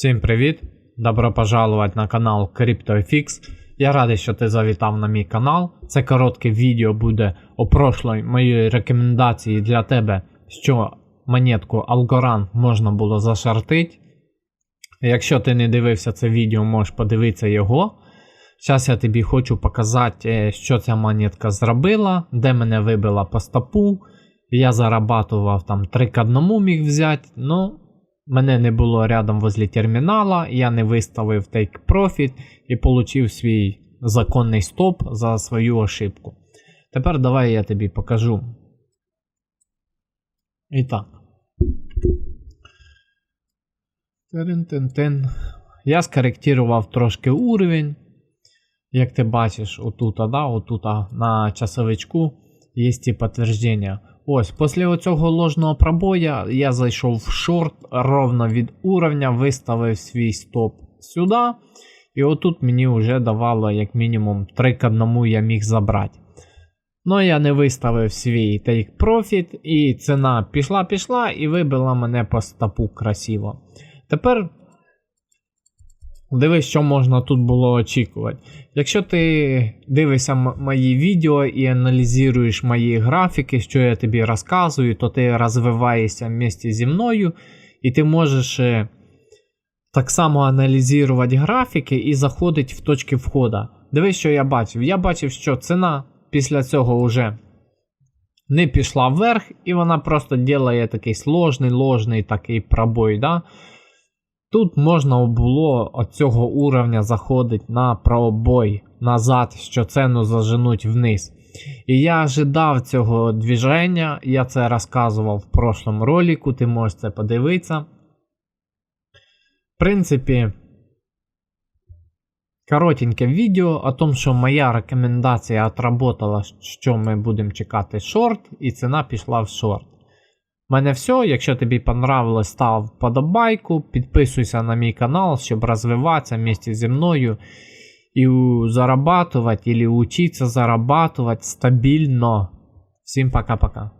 Всім привіт! Добро пожаловать на канал CryptoFix. Я радий, що ти завітав на мій канал. Це коротке відео буде о прошлої моєї рекомендації для тебе, що монетку Algorand можна було зашартити. Якщо ти не дивився це відео, можеш подивитися його. Зараз я тобі хочу показати, е, що ця монетка зробила, де мене вибила по стопу. Я зарабатував там 3 к 1 міг взяти, ну мене не було рядом возле термінала, я не виставив Take Profit і отримав свій законний стоп за свою ошибку. Тепер давай я тобі покажу. І так. Я скоректував трошки уровень. Як ти бачиш, отут, да, отут на часовичку є ті підтвердження. Ось, після оцього ложного пробоя я зайшов в шорт ровно від уровня, виставив свій стоп сюди. І отут мені вже давало як мінімум 3 к 1 я міг забрати. Ну, я не виставив свій take profit, і ціна пішла-пішла і вибила мене по стопу красиво. Тепер Дивись, що можна тут було очікувати. Якщо ти дивишся мої відео і аналізуєш мої графіки, що я тобі розказую, то ти розвиваєшся вместе зі мною, і ти можеш е, так само аналізувати графіки і заходити в точки входу. Дивись, що я бачив. Я бачив, що ціна після цього вже не пішла вверх, і вона просто ділає такий сложний, ложний такий пробой. Да? Тут можна було від цього уровня заходити на пробой назад, що ціну заженуть вниз. І я ожидав цього движення, я це розказував в прошлому ролику, ти можеш це подивитися. В принципі, коротеньке відео о том, що моя рекомендація отработала, що ми будемо чекати шорт, і ціна пішла в шорт. У мене все. Якщо тобі понравилось, став вподобайку, підписуйся на мій канал, щоб розвиватися вместе зі мною і зарабатывать или учиться зарабатывать стабільно. Всім пока-пока.